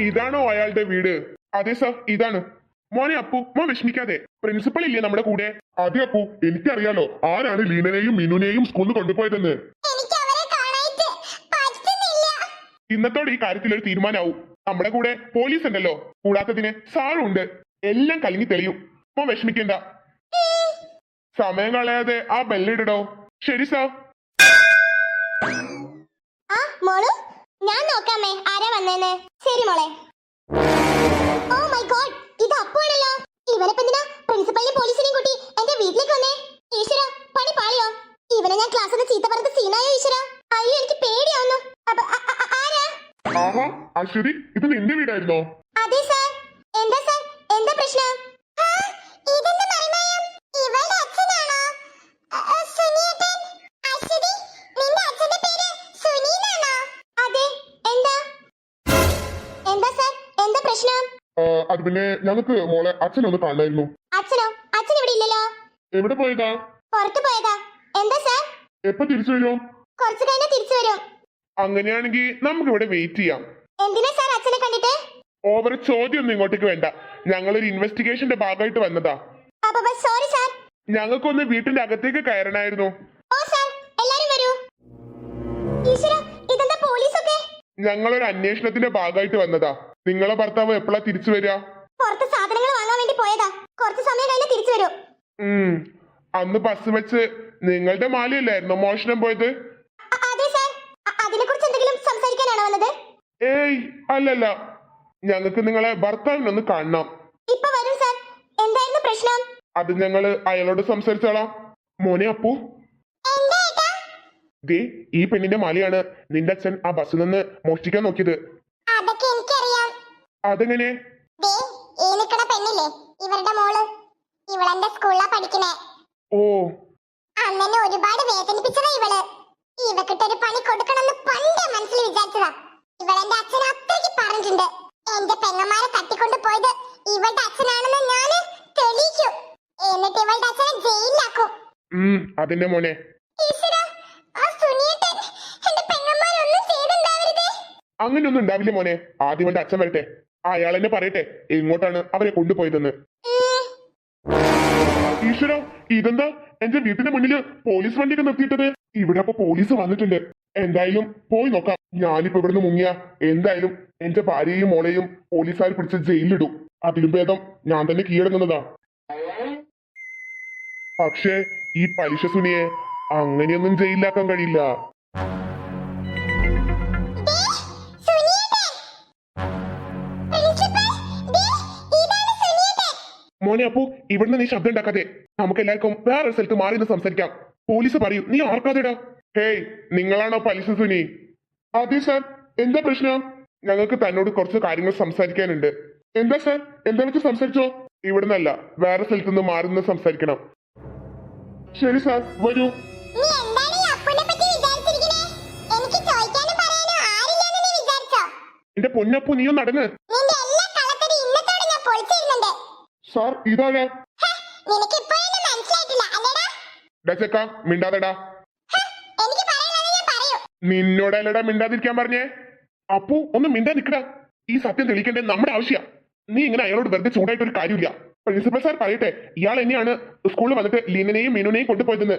ഇതാണോ അയാളുടെ വീട്? അതെ സർ ഇതാണ്. മോനെ അപ്പു മോൻ വിഷമിക്കാതെ. പ്രിൻസിപ്പൽ ഇല്ലേ നമ്മുടെ കൂടെ? അതെ അപ്പു എനിക്കറിയാലോ ആരാണ് ലീനനെയും മിനുനെയും സ്കൂളിൽ കൊണ്ടുപോയതെന്ന്. ഇന്നത്തോടെ ഈ കാര്യത്തിൽ ഒരു തീരുമാനമാവും നമ്മുടെ കൂടെ പോലീസ് ഉണ്ടല്ലോ കൂടാത്തതിന് സാറും ഉണ്ട്. എല്ലാം കലങ്ങി തെളിയും. മോൻ വിഷമിക്കണ്ട. സമയം കളയാതെ ആ ബെല്ലിടടോ ശരി സാർ ആ മോളു? ഞാൻ നോക്കാമേ. ആരാ വന്നേന്ന്? ശരി മോളെ. ഓ മൈ ഗോഡ് ഇത് അപ്പോഴല്ലോ ഇവനിപ്പോ എന്തിനാ പ്രിൻസിപ്പലിനെയും പോലീസിനെയും കൂട്ടി എന്റെ വീട്ടിലേക്ക് വന്നേ? ഈശ്വര പണി പാളിയോ? ഇവനെ ഞാൻ ക്ലാസ്സിൽ ചീത്ത പറഞ്ഞ സീനായോ ഈശ്വര? അയ്യോ എനിക്ക് പേടിയാവുന്നു. അപ്പൊ ആരാ? അശ്വതി ഇത് നിന്റെ വീടായിരുന്നോ? അതെ സാർ പ്രശ്നം? അത് പിന്നെ ഞങ്ങൾക്ക് മോളെ അച്ഛനൊന്ന് കാണായിരുന്നു അച്ഛനോ? അച്ഛൻ ഇവിടെ ഇല്ലല്ലോ? എവിടെ പോയതാ? പുറത്തു പോയതാ. എന്താ സാർ? എപ്പോ തിരിച്ചു വരുമോ കുറച്ചു കഴിഞ്ഞാൽ തിരിച്ചു വരും. അങ്ങനെയാണെങ്കിൽ നമുക്ക് ഇവിടെ വെയിറ്റ് ചെയ്യാം. എന്തിനാ സാർ അച്ഛനെ കണ്ടിട്ട്? ഓവർ ചോദ്യം ഒന്നും ഇങ്ങോട്ടേക്ക് വേണ്ട. ഒരു ഇൻവെസ്റ്റിഗേഷന്റെ ഭാഗമായിട്ട് വന്നതാ. Sorry sir. ഞങ്ങൾക്കൊന്ന് വീട്ടിന്റെ അകത്തേക്ക് കയറണായിരുന്നു. ഓ സാർ എല്ലാരും വരൂ. ഈശ്വര ഇതെന്താ പോലീസൊക്കെ? ഞങ്ങളൊരു അന്വേഷണത്തിന്റെ ഭാഗമായിട്ട് വന്നതാ. നിങ്ങളെ ഭർത്താവ് എപ്പോഴാ തിരിച്ചു വരിക? പുറത്ത് സാധനങ്ങൾ വാങ്ങാൻ വേണ്ടി പോയതാ. കുറച്ച് സമയം കഴിഞ്ഞ് തിരിച്ചു വരും. ഉം. അന്ന് ബസ് വെച്ച് നിങ്ങളുടെ മാലിയല്ലായിരുന്നോ മോഷണം പോയത്? അതെ സാർ അതിനെ കുറിച്ച് എന്തെങ്കിലും സംസാരിക്കാനാണോ വന്നത്? ഏയ് അല്ലല്ല. ഞങ്ങൾക്ക് നിങ്ങളെ ഭർത്താവിനൊന്ന് കാണണം. ഇപ്പൊ വരും സാർ എന്തായിരുന്നു പ്രശ്നം? അത് ഞങ്ങൾ അയാളോട് സംസാരിച്ചോളാം. മോനെ അപ്പു. ദേ ഈ പെണ്ണിന്റെ മാലയാണ് നിന്റെ അച്ഛൻ ആ ബസ്സിൽ നിന്ന് മോഷ്ടിക്കാൻ നോക്കിയത്. അതെങ്ങനെ? പെണ്ണില്ലേ ഇവരുടെ മോൾ. ഇവളെന്റെ സ്കൂളിലാ പഠിക്കണേ? ഓ. അന്നെ ഒരുപാട് വേദനിപ്പിച്ചതാ ഇവൾ. ഇവക്കിട്ടൊരു പണി കൊടുക്കണമെന്ന് പണ്ടേ മനസ്സിൽ വിചാരിച്ചതാ. ഇവളെന്റെ അച്ഛൻ അത്രയ്ക്ക് പറഞ്ഞിട്ടുണ്ട്. എന്റെ പെങ്ങന്മാരെ തട്ടിക്കൊണ്ട് പോയത് ഇവളുടെ അച്ഛനാണെന്ന് ഞാൻ തെളിയിക്കും. എന്നിട്ട് ഇവളുടെ അച്ഛനെ ജയിലിലാക്കും. അതിന്റെ മോനെ. അങ്ങനെയൊന്നും ഉണ്ടാവില്ല മോനെ. ആദ്യം എന്റെ അച്ഛൻ വരട്ടെ. അയാൾ എന്നെ പറയട്ടെ എങ്ങോട്ടാണ് അവരെ കൊണ്ടുപോയതെന്ന്? ഈശ്വര ഇതെന്താ? എന്റെ വീട്ടിന്റെ മുന്നിൽ പോലീസ് വണ്ടിയൊക്കെ നിർത്തിയിട്ടത്. ഇവിടെ അപ്പൊ പോലീസ് വന്നിട്ടുണ്ട്. എന്തായാലും പോയി നോക്കാം. ഞാനിപ്പോ ഇവിടുന്ന് മുങ്ങിയ എന്തായാലും എന്റെ ഭാര്യയും മോളെയും പോലീസുകാർ പിടിച്ച് ജയിലിലിടും. അതിലും ഭേദം ഞാൻ തന്നെ കീഴടങ്ങുന്നതാ. പക്ഷേ ഈ പലിശ സുനിയെ അങ്ങനെയൊന്നും ജയിലിലാക്കാൻ കഴിയില്ല. മോനെ അപ്പു ഇവിടുന്ന് നീ ശബ്ദം ഉണ്ടാക്കാതെ നമുക്ക് എല്ലാവർക്കും വേറെ സ്ഥലത്ത് മാറി നിന്ന് സംസാരിക്കാം. പോലീസ് പറയും നീ ആർക്കാതെടാ? ഹേയ് നിങ്ങളാണോ പലിശ സുനി? അതെ സാർ എന്താ പ്രശ്നം? ഞങ്ങൾക്ക് തന്നോട് കുറച്ച് കാര്യങ്ങൾ സംസാരിക്കാനുണ്ട്. എന്താ സാർ? എന്താ വെച്ച് സംസാരിച്ചോ? ഇവിടുന്നല്ല വേറെ സ്ഥലത്ത് നിന്ന് മാറി നിന്ന് സംസാരിക്കണം. ശരി സാർ വരൂ. നീ പൊന്നപ്പു നീയോ അപ്പുവിനെ പറ്റി വിചാരിച്ചിരിക്കണേ? എനിക്ക് ചോദിക്കാനും പറയാനും ആരില്ലെന്ന് നീ വിചാരിച്ചോ? എന്റെ പൊന്നപ്പു നീ ഒന്ന് നടന്ന് നിന്റെ എല്ലാ കള്ളത്തരം ഇന്നത്തോടെ ഞാൻ പൊളിച്ചിരുന്നുണ്ട്. സാർ നിനക്ക്? ഡച്ചക്ക മിണ്ടാതെടാ. നിന്നോടല്ലടാ മിണ്ടാതിരിക്കാൻ പറഞ്ഞേ? അപ്പു ഒന്ന് മിണ്ടാ നിക്കടാ ഈ സത്യം തെളിയിക്കേണ്ടത് നമ്മുടെ ആവശ്യ. നീ ഇങ്ങനെ അയാളോട് വെറുതെ ചൂടായിട്ട് ഒരു കാര്യമില്ല. പ്രിൻസിപ്പൽ സാർ പറയട്ടെ ഇയാൾ എന്നെയാണ് സ്കൂളിൽ വന്നിട്ട് ലീനനെയും മീനുനെയും കൊണ്ടുപോയതെന്ന്.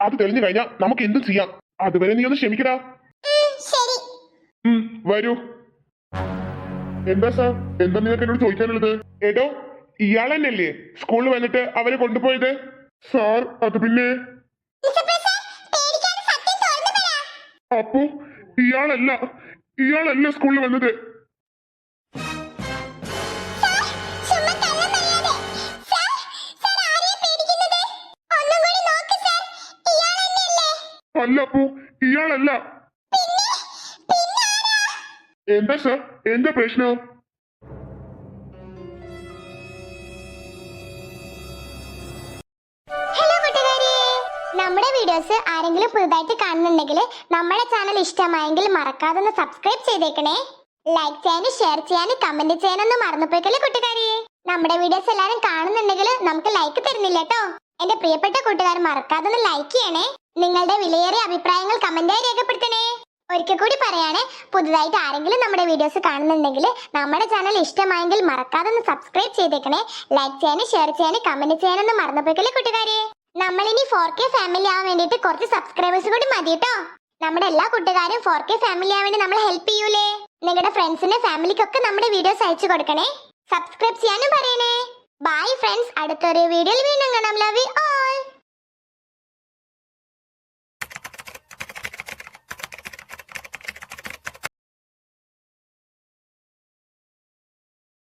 അത് തെളിഞ്ഞു കഴിഞ്ഞാൽ നമുക്ക് എന്തും ചെയ്യാം. അതുവരെ നീ ഒന്ന് ക്ഷമിക്കടാ. വരൂ. എന്താ സാർ? എന്താ നിങ്ങൾക്ക് എന്നോട് ചോദിക്കാനുള്ളത്? എടോ ഇയാൾ തന്നെയല്ലേ സ്കൂളിൽ വന്നിട്ട് അവരെ കൊണ്ടുപോയത് സാർ അത് പിന്നെ. അപ്പു ഇയാളല്ല ഇയാളല്ല സ്കൂളിൽ വന്നത്? അല്ല അപ്പു ഇയാളല്ല? എന്താ സാർ എന്താ പ്രശ്നം ആരെങ്കിലും പുതുതായിട്ട് കാണുന്നുണ്ടെങ്കിൽ നമ്മുടെ ചാനൽ ഇഷ്ടമായെങ്കിൽ മറക്കാതെ ഒന്ന് സബ്സ്ക്രൈബ് ചെയ്തേക്കണേ. ലൈക്ക് ചെയ്യാനും ഷെയർ ചെയ്യാനും കമന്റ് ചെയ്യാനൊന്നും മറന്നുപോയിക്കല്ലേ കൂട്ടുകാരിയെ നമ്മുടെ വീഡിയോസ് എല്ലാവരും കാണുന്നുണ്ടെങ്കിൽ നമുക്ക് ലൈക്ക് തരുന്നില്ല കേട്ടോ. എന്റെ പ്രിയപ്പെട്ട കൂട്ടുകാർ മറക്കാതെ ഒന്ന് ലൈക്ക് ചെയ്യണേ. നിങ്ങളുടെ വിലയേറിയ അഭിപ്രായങ്ങൾ കമന്റായി രേഖപ്പെടുത്തണേ. ഒരിക്കൽ കൂടി പറയാണ് പുതുതായിട്ട് ആരെങ്കിലും നമ്മുടെ വീഡിയോസ് കാണുന്നുണ്ടെങ്കിൽ നമ്മുടെ ചാനൽ ഇഷ്ടമായെങ്കിൽ മറക്കാതെ ഒന്ന് സബ്സ്ക്രൈബ് ചെയ്തേക്കണേ. ലൈക്ക് ചെയ്യാനും ഷെയർ ചെയ്യാനും കമന്റ് ചെയ്യാനൊന്നും മറന്നുപോയിക്കല്ലേ കൂട്ടുകാരെ? നമ്മളിനി ഫോർ കെ ഫാമിലി ആവാൻ വേണ്ടിയിട്ട് കുറച്ച് സബ്സ്ക്രൈബേഴ്സ് കൂടി മതി കേട്ടോ നമ്മുടെ എല്ലാ കൂട്ടുകാരും ഫോർ കെ ഫാമിലി ആവാൻ വേണ്ടി നമ്മൾ ഹെൽപ്പ് ചെയ്യൂലേ? നിങ്ങളുടെ ഫ്രണ്ട്സിന്റെ ഫാമിലിക്കൊക്കെ നമ്മുടെ വീഡിയോസ് അയച്ചു കൊടുക്കണേ. സബ്സ്ക്രൈബ് ചെയ്യാനും പറയണേ. ബൈ ഫ്രണ്ട്സ് അടുത്തൊരു വീഡിയോയിൽ വീണ്ടും കാണാം. Love you